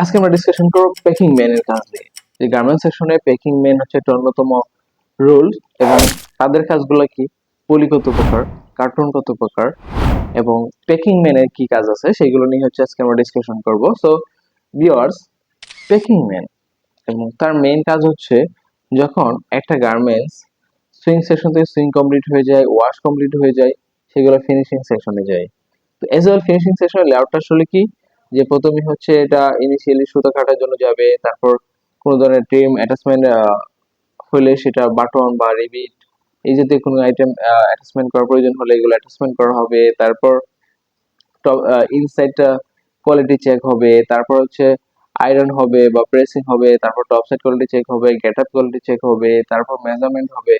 আজকে আমরা ডিসকাশন করব প্যাকিং ম্যানের কাজ নিয়ে। যে গার্মেন্টস সেকশনে প্যাকিং ম্যান হচ্ছে একটা অন্যতম রোল এবং তাদের কাজগুলো কি? পলি কত প্রকার কার্টুন কত প্রকার এবং প্যাকিং ম্যানের কি কাজ আছে সেগুলো নিয়ে হচ্ছে আজকে আমরা ডিসকাশন করব। সো ভিউয়ার্স প্যাকিং ম্যান এবং তার মেইন কাজ হচ্ছে যখন একটা গার্মেন্টস সুইং সেকশন থেকে সুইং কমপ্লিট হয়ে যায় ওয়াশ কমপ্লিট হয়ে যায়, সেগুলো ফিনিশিং সেকশনে যায়। তো এজ ওয়েল ফিনিশিং সেকশনের লেআউটটা আসলে কি? যে প্রথমে হচ্ছে এটা ইনিশিয়ালি সুতা কাটার জন্য যাবে, তারপর কোনো ধরনের ট্রিম অ্যাটাচমেন্ট হলে সেটা বাটন বা রিবিট এই জাতীয় কোনো আইটেম অ্যাটাচমেন্ট করার প্রয়োজন হলে এগুলো অ্যাটাচমেন্ট করা হবে। তারপর ইনসাইডটা কোয়ালিটি চেক হবে, তারপর হচ্ছে আয়রন হবে বা প্রেসিং হবে, তারপর টপ সাইড কোয়ালিটি চেক হবে গেট আপ কোয়ালিটি চেক হবে, তারপর মেজারমেন্ট হবে।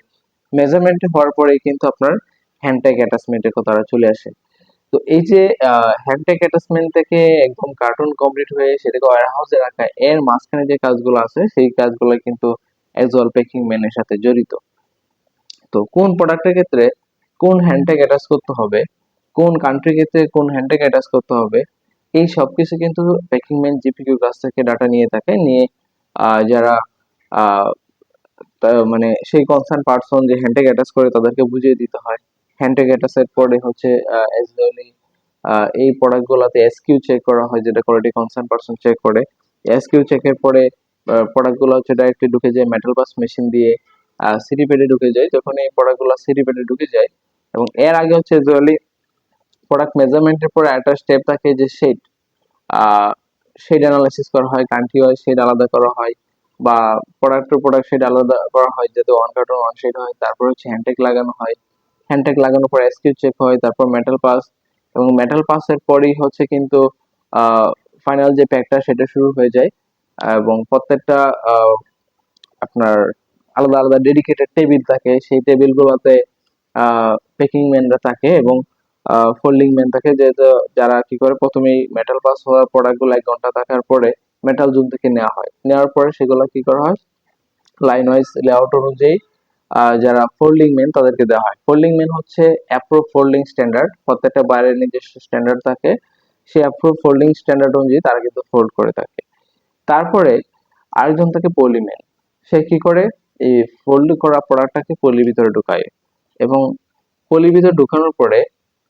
মেজারমেন্ট হওয়ার পরে কিন্তু আপনার হ্যান্ডট্যাগ অ্যাটাচমেন্টের কথাটা চলে আসে। তো এই যে হ্যান্ডট্যাগ অ্যাটাচমেন্ট থেকে একদম কার্টুন কমপ্লিট হয়ে সেটাকে ওয়্যার হাউসে রাখা, এর মাঝখানে যে কাজগুলো আছে, সেই কাজগুলো কিন্তু অ্যাজুয়াল প্যাকিং ম্যানের সাথে জড়িত। তো কোন প্রোডাক্টের ক্ষেত্রে কোন হ্যান্ডট্যাগ অ্যাটাচ করতে হবে, কোন কান্ট্রির ক্ষেত্রে কোন হ্যান্ডট্যাগ অ্যাটাচ করতে হবে, এই সব কিছু কিন্তু প্যাকিং ম্যান জিপিকিউর কাছ থেকে ডাটা নিয়ে থাকে, নিয়ে যারা মানে সেই কনসার্ন পার্সন যে হ্যান্ডটেক অ্যাটাচ করে তাদেরকে বুঝিয়ে দিতে হয়। হ্যান্ডট্যাগ অ্যাটাচের পরে হচ্ছে এসডব্লিউ এই প্রোডাক্টগুলোতে এসকিউ চেক করা হয়, যেটা কোয়ালিটি কনসার্ন পার্সন চেক করে। এসকিউ চেকের পরে প্রোডাক্টগুলো হচ্ছে ডাইরেক্টলি ঢুকে যায় মেটাল পাস মেশিন দিয়ে সিটি প্যাডে ঢুকে যায়। যখন এই প্রোডাক্টগুলো সিটি প্যাডে ঢুকে যায়, এবং এর আগে হচ্ছে ইউজুয়ালি প্রোডাক্ট মেজারমেন্টের পরে একটা স্টেপ থাকে যে শেড শেড অ্যানালাইসিস করা হয় কান্ট্রি ওয়াইজ শেড আলাদা করা হয়, বা প্রোডাক্ট টু প্রোডাক্ট শেড আলাদা করা হয়, যাতে ওয়ান কার্টন ওয়ান শেড হয়। তারপর হচ্ছে হ্যান্ডটেক লাগানো হয়। হ্যান্ডটেক লাগানোর পর এসকিউ চেক হয়, তারপর মেটাল পাস এবং মেটাল পাসের পরেই হচ্ছে কিন্তু ফাইনাল যে প্যাকটা সেটা শুরু হয়ে যায় এবং প্রত্যেকটা আপনার আলাদা আলাদা ডেডিকেটেড টেবিল থাকে। সেই টেবিলগুলোতে প্যাকিং ম্যানরা থাকে এবং ফোল্ডিং ম্যান থাকে। যে যে- যারা কি করে, প্রথমেই মেটাল পাস হওয়ার প্রোডাক্টগুলো এক ঘণ্টা থাকার পরে মেটাল জোন থেকে নেওয়া হয়। নেওয়ার পরে সেগুলো কি করা হয়? লাইন ওয়াইজ লেআউট অনুযায়ী যারা ফোল্ডিং মেন তাদেরকে দেওয়া হয়। ফোল্ডিং মেন হচ্ছে অ্যাপ্রুভ ফোল্ডিং স্ট্যান্ডার্ড প্রত্যেকটা বাইরের নিজস্ব স্ট্যান্ডার্ড থাকে। সেই অ্যাপ্রুভ ফোল্ডিং স্ট্যান্ডার্ড অনুযায়ী তারা কিন্তু ফোল্ড করে থাকে। তারপরে আরেকজন থাকে পলিম্যান সে কি করে? এই ফোল্ড করা প্রোডাক্টটাকে পলির ভিতরে ঢুকায়। এবং পলির ভিতরে ঢুকানোর পরে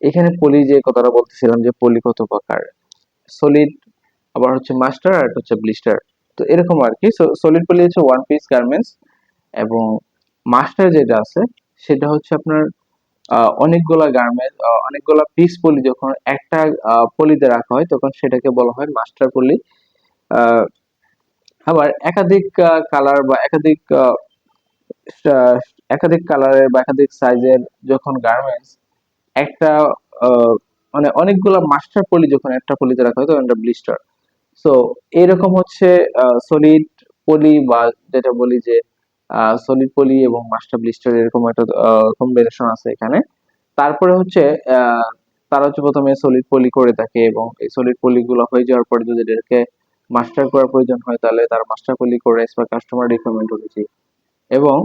এখানে পলি যে কথাটা বলতেছিলাম যে পলি কত প্রকার? সলিড আবার হচ্ছে মাস্টার আর হচ্ছে ব্লিস্টার তো এরকম আর কি। সলিড পলি হচ্ছে ওয়ান পিস গার্মেন্টস এবং মাস্টার যেটা আছে, সেটা হচ্ছে আপনার অনেকগুলা গার্মেন্ট অনেকগুলা পিস পলি যখন একটা পলিতে রাখা হয়, তখন সেটাকে বলা হয় মাস্টার পলি। আবার একাধিক কালার বা একাধিক একাধিক কালারের বা একাধিক সাইজের যখন গার্মেন্টস একটা মানে অনেকগুলা মাস্টার পলি যখন একটা পলিতে রাখা হয়, তখন একটা ব্লিস্টার সো এরকম হচ্ছে সলিড পলি বা যেটা বলি যে সলিড পলি এবং মাস্টার ব্লিস্টার এরকম একটা কম্বিনেশন আছে এখানে। তারপরে হচ্ছে তারা হচ্ছে প্রথমে সলিড পলি করে থাকে এবং এই সলিড পলিগুলো হয়ে যাওয়ার পরে যদি এটাকে মাস্টার করার প্রয়োজন হয়, তাহলে তার মাস্টার পলি করে বা কাস্টমার রিকোয়ারমেন্ট অনুযায়ী। এবং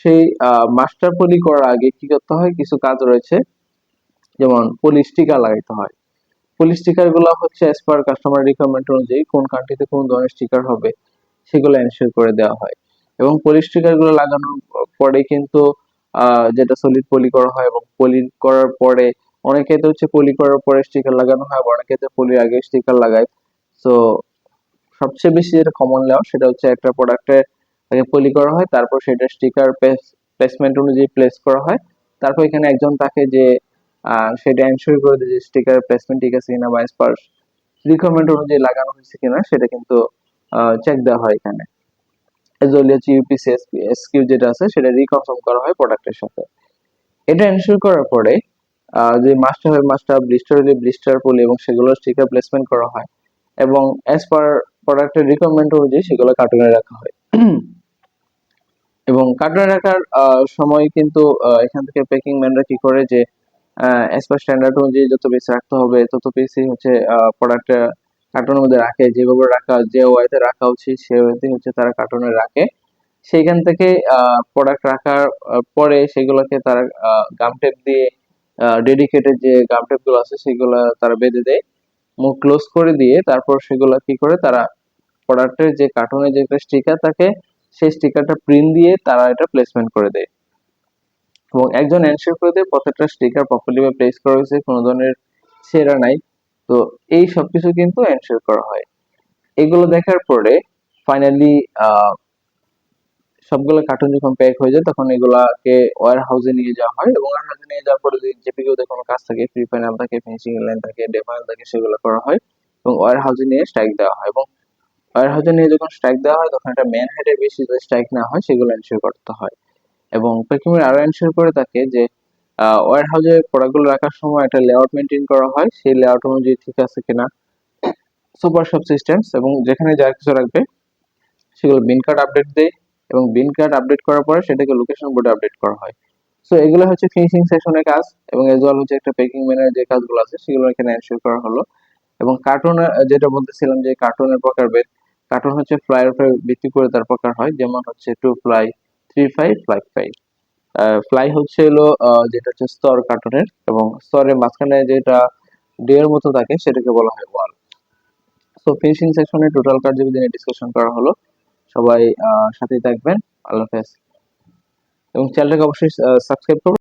সেই মাস্টার পলি করার আগে কি করতে হয়? কিছু কাজ রয়েছে। যেমন পলি স্টিকার লাগাইতে হয়। পলি স্টিকারগুলো হচ্ছে অ্যাজ কাস্টমার রিকোয়ারমেন্ট অনুযায়ী কোন কান্ট্রিতে কোন ধরনের স্টিকার হবে, সেগুলো এনশিওর করে দেওয়া হয়। এবং পলি স্টিকারগুলো লাগানোর পরে কিন্তু যেটা সলিড পলি করা হয় এবং পলি করার পরে অনেকেতে হচ্ছে পলি করার পরে স্টিকার লাগানো হয় আবার অনেকেতে পলির আগে স্টিকার লাগায়। তো সবচেয়ে বেশি যেটা কমন লেওয়া সেটা হচ্ছে একটা প্রোডাক্টের আগে পলি করা হয়, তারপর সেটা স্টিকার প্লেসমেন্ট অনুযায়ী প্লেস করা হয়। তারপর এখানে একজন থাকে যে সেটা এনশিওর করে দেয় যে স্টিকার প্লেসমেন্ট ঠিক আছে কিনা বা স্পার্স রিকোয়ারমেন্ট অনুযায়ী লাগানো হয়েছে কিনা, সেটা কিন্তু চেক দেওয়া হয় এখানে। এজলি হচ্ছে ইউপিসি এসকিউ যেটা আছে, সেটা রিকনফার্ম করা হয় প্রোডাক্টের সাথে। এটা এনশিওর করার পরে যে মাস্টার হয় মাস্টার ব্লিস্টার হলে ব্লিস্টার পলি এবং সেগুলো স্টিকার প্লেসমেন্ট করা হয় এবং অ্যাজ পার প্রোডাক্টের রিকোয়ারমেন্ট অনুযায়ী সেগুলো কার্টুনে রাখা হয়। এবং কার্টুনে রাখার সময় কিন্তু এখান থেকে প্যাকিং ম্যানরা কি করে যে অ্যাজ পার স্ট্যান্ডার্ড অনুযায়ী যত পিস রাখতে হবে, তত পিসই হচ্ছে প্রোডাক্টটা কার্টুনের মধ্যে রাখে, যেভাবে রাখা, যে ওয়াইতে রাখা উচিত সে হচ্ছে তারা কার্টুনে রাখে। সেইখান থেকে প্রোডাক্ট রাখার পরে সেগুলোকে তারা গাম টেপ দিয়ে ডেডিকেটেড যে গাম টেপগুলো আছে, সেগুলো তারা বেঁধে দেয়। মুখ ক্লোজ করে দিয়ে তারপর সেগুলো কি করে তারা প্রোডাক্টের যে কার্টুনে যে স্টিকার থাকে, সেই স্টিকারটা প্রিন্ট দিয়ে তারা এটা প্লেসমেন্ট করে দেয়। এবং একজন এনশিওর করে দেয়, প্রত্যেকটা স্টিকার প্রপারলি ভাবে প্লেস করা হয়েছে, কোনো ধরনের ছেঁড়া নাই। তো এই সবকিছু কিন্তু এনশিওর করা হয়। এগুলো দেখার পরে ফাইনালি সবগুলো কার্টুন যখন প্যাক হয়ে যায়, তখন এগুলাকে ওয়ার হাউসে নিয়ে যাওয়া হয় ওয়ার হাউসে নিয়ে যাওয়ার পরে যদি জেপিকিউতে কোনো কাজ থাকে ফ্রি ফাইনাল থাকে ফিনিশিং লাইন থাকে ডেফাইল থাকে, সেগুলো করা হয় এবং ওয়ার হাউসে নিয়ে স্ট্রাইক দেওয়া হয় এবং ওয়ার হাউসে নিয়ে যখন স্ট্রাইক দেওয়া হয়, তখন একটা ম্যান হেডের বেশি যে স্ট্রাইক না হয়, সেগুলো এনশিওর করতে হয়। এবং পেকিমের আরও এনশিওর করে থাকে যে ওয়ার হাউসে প্রোডাক্টগুলো রাখার সময় একটা লেআউট মেনটেন করা হয়। সেই লেআউট অনুযায়ী ঠিক আছে কিনা সুপার সব সিস্টেমস এবং যেখানে যা কিছু রাখবে সেগুলো বিন কার্ড আপডেট দেয় এবং বিন কার্ড আপডেট করার পরে সেটাকে লোকেশন বোর্ডে আপডেট করা হয়। সো এগুলো হচ্ছে ফিনিশিং সেকশনের কাজ এবং এজ ওয়াল হচ্ছে একটা পেকিং ম্যানের যে কাজগুলো আছে, সেগুলো এখানে এনশিওর করা হলো। এবং কার্টুন যেটা বলতেছিলাম যে কার্টুনের প্রকারভেদ কার্টুন হচ্ছে ফ্লাইয়ের উপরে ভিত্তি করে তার প্রকার হয়। যেমন হচ্ছে two ply three five five five ply হচ্ছে হলো যেটা হচ্ছে স্তর কার্টুনের এবং স্তরের মাঝখানে যেটা ডের মতো থাকে সেটাকে বলা হয় ওয়াল তো ফিনিশিং সেকশনে টোটাল কার্যবিধি নিয়ে ডিসকাশন করা হলো। সবাই সাথেই থাকবেন। আল্লাহ হাফেজ। এবং চ্যানেলটাকে অবশ্যই সাবস্ক্রাইব করবেন।